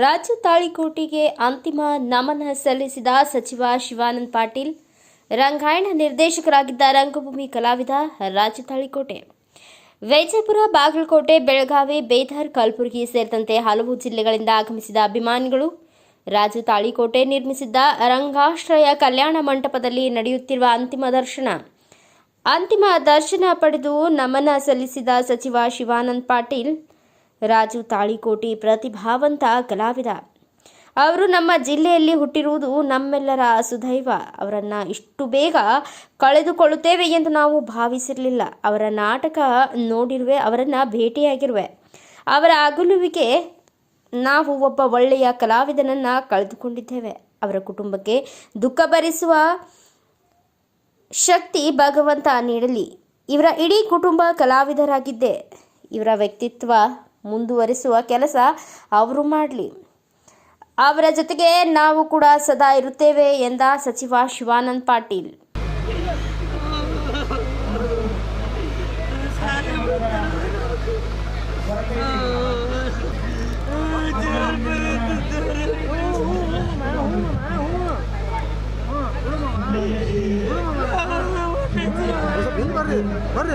ರಾಜು ತಾಳಿಕೋಟಿಗೆ ಅಂತಿಮ ನಮನ ಸಲ್ಲಿಸಿದ ಸಚಿವ ಶಿವಾನಂದ್ ಪಾಟೀಲ್, ರಂಗಾಯಣ ನಿರ್ದೇಶಕರಾಗಿದ್ದ ರಂಗಭೂಮಿ ಕಲಾವಿದ ರಾಜ್ಯ ತಾಳಿಕೋಟೆ. ವಿಜಯಪುರ, ಬಾಗಲಕೋಟೆ, ಬೆಳಗಾವಿ, ಬೇದರ್, ಕಲಬುರಗಿ ಸೇರಿದಂತೆ ಹಲವು ಜಿಲ್ಲೆಗಳಿಂದ ಆಗಮಿಸಿದ ಅಭಿಮಾನಿಗಳು ರಾಜು ತಾಳಿಕೋಟೆ ನಿರ್ಮಿಸಿದ್ದ ರಂಗಾಶ್ರಯ ಕಲ್ಯಾಣ ಮಂಟಪದಲ್ಲಿ ನಡೆಯುತ್ತಿರುವ ಅಂತಿಮ ದರ್ಶನ. ಅಂತಿಮ ದರ್ಶನ ಪಡೆದು ನಮನ ಸಲ್ಲಿಸಿದ ಸಚಿವ ಶಿವಾನಂದ್ ಪಾಟೀಲ್ ರಾಜು ತಾಳಿಕೋಟಿ ಪ್ರತಿಭಾವಂತ ಕಲಾವಿದ. ಅವರು ನಮ್ಮ ಜಿಲ್ಲೆಯಲ್ಲಿ ಹುಟ್ಟಿರುವುದು ನಮ್ಮೆಲ್ಲರ ಸುದೈವ. ಅವರನ್ನು ಇಷ್ಟು ಬೇಗ ಕಳೆದುಕೊಳ್ಳುತ್ತೇವೆ ಎಂದು ನಾವು ಭಾವಿಸಿರಲಿಲ್ಲ. ಅವರ ನಾಟಕ ನೋಡಿರುವೆ, ಅವರನ್ನು ಭೇಟಿಯಾಗಿರುವೆ. ಅವರ ಅಗಲುವಿಕೆ ನಾವು ಒಬ್ಬ ಒಳ್ಳೆಯ ಕಲಾವಿದನನ್ನು ಕಳೆದುಕೊಂಡಿದ್ದೇವೆ. ಅವರ ಕುಟುಂಬಕ್ಕೆ ದುಃಖ ಭರಿಸುವ ಶಕ್ತಿ ಭಗವಂತ ನೀಡಲಿ. ಇವರ ಇಡೀ ಕುಟುಂಬ ಕಲಾವಿದರಾಗಿದ್ದೆ. ಇವರ ವ್ಯಕ್ತಿತ್ವ ಮುಂದುವರಿಸುವ ಕೆಲಸ ಅವರು ಮಾಡಲಿ. ಅವರ ಜೊತೆಗೆ ನಾವು ಕೂಡ ಸದಾ ಇರುತ್ತೇವೆ ಎಂದ ಸಚಿವ ಶಿವಾನಂದ್ ಪಾಟೀಲ್. ಬರ್ರಿ ಬರ್ರಿ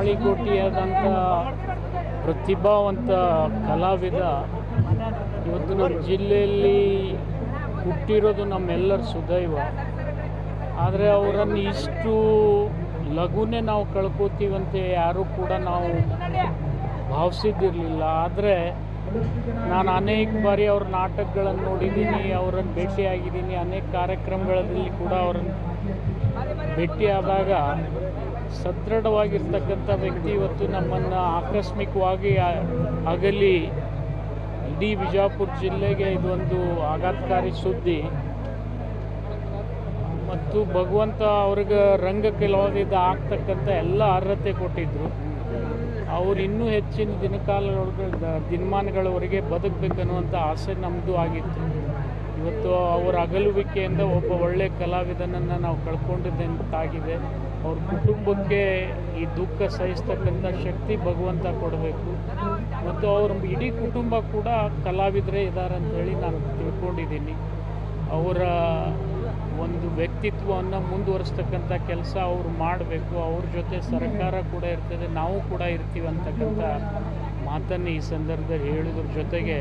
ತಾಳಿಕೋಟಿಯಾದಂಥ ಪ್ರತಿಭಾವಂತ ಕಲಾವಿದ ಇವತ್ತು ನಮ್ಮ ಜಿಲ್ಲೆಯಲ್ಲಿ ಹುಟ್ಟಿರೋದು ನಮ್ಮೆಲ್ಲರ ಸುದೈವ. ಆದರೆ ಅವರನ್ನು ಇಷ್ಟು ಲಘುನೇ ನಾವು ಕಳ್ಕೋತೀವಂತೆ ಯಾರೂ ಕೂಡ ನಾವು ಭಾವಿಸಿದ್ದಿರಲಿಲ್ಲ. ಆದರೆ ನಾನು ಅನೇಕ ಬಾರಿ ಅವ್ರ ನಾಟಕಗಳನ್ನು ನೋಡಿದ್ದೀನಿ, ಅವರನ್ನು ಭೇಟಿಯಾಗಿದ್ದೀನಿ, ಅನೇಕ ಕಾರ್ಯಕ್ರಮಗಳಲ್ಲಿ ಕೂಡ ಅವರನ್ನು ಭೇಟಿಯಾದಾಗ ಸದೃಢವಾಗಿರ್ತಕ್ಕಂಥ ವ್ಯಕ್ತಿ ಇವತ್ತು ನಮ್ಮನ್ನು ಆಕಸ್ಮಿಕವಾಗಿ ಅಗಲಿ ಇಡೀ ಬಿಜಾಪುರ ಜಿಲ್ಲೆಗೆ ಇದೊಂದು ಆಘಾತಕಾರಿ ಸುದ್ದಿ. ಮತ್ತು ಭಗವಂತ ಅವ್ರಿಗೆ ರಂಗ ಕಲಾವಿದ ಆಗ್ತಕ್ಕಂಥ ಎಲ್ಲ ಅರ್ಹತೆ ಕೊಟ್ಟಿದ್ದರು ಅವ್ರು ಇನ್ನೂ ಹೆಚ್ಚಿನ ದಿನಕಾಲದೊಳಗೆ ದಿನಮಾನಗಳವರೆಗೆ ಬದುಕಬೇಕನ್ನುವಂಥ ಆಸೆ ನಮ್ಮದು ಆಗಿತ್ತು. ಇವತ್ತು ಅವರ ಅಗಲುವಿಕೆಯಿಂದ ಒಬ್ಬ ಒಳ್ಳೆಯ ಕಲಾವಿದನನ್ನು ನಾವು ಕಳ್ಕೊಂಡಿದ್ದಂತಾಗಿದೆ. ಅವ್ರ ಕುಟುಂಬಕ್ಕೆ ಈ ದುಃಖ ಸಹಿಸ್ತಕ್ಕಂಥ ಶಕ್ತಿ ಭಗವಂತ ಕೊಡಬೇಕು. ಮತ್ತು ಅವ್ರ ಇಡೀ ಕುಟುಂಬ ಕೂಡ ಕಲಾವಿದರೇ ಇದ್ದಾರೆ ಅಂತೇಳಿ ನಾನು ತಿಳ್ಕೊಂಡಿದ್ದೀನಿ. ಅವರ ಒಂದು ವ್ಯಕ್ತಿತ್ವವನ್ನು ಮುಂದುವರಿಸ್ತಕ್ಕಂಥ ಕೆಲಸ ಅವರು ಮಾಡಬೇಕು. ಅವ್ರ ಜೊತೆ ಸರ್ಕಾರ ಕೂಡ ಇರ್ತದೆ. ನಾವು ಕೂಡ ಇರ್ತೀವಿ ಅಂತಕ್ಕಂಥ ಮಾತನ್ನು ಈ ಸಂದರ್ಭದಲ್ಲಿ ಹೇಳೋದ್ರ. ಜೊತೆಗೆ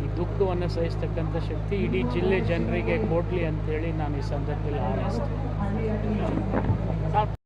ಈ ದುಃಖವನ್ನು ಸಹಿಸ್ತಕ್ಕಂಥ ಶಕ್ತಿ ಇಡೀ ಜಿಲ್ಲೆ ಜನರಿಗೆ ಕೊಡಲಿ ಅಂತೇಳಿ ನಾನು ಈ ಸಂದರ್ಭದಲ್ಲಿ ಹಾರೈಸ್ತೀನಿ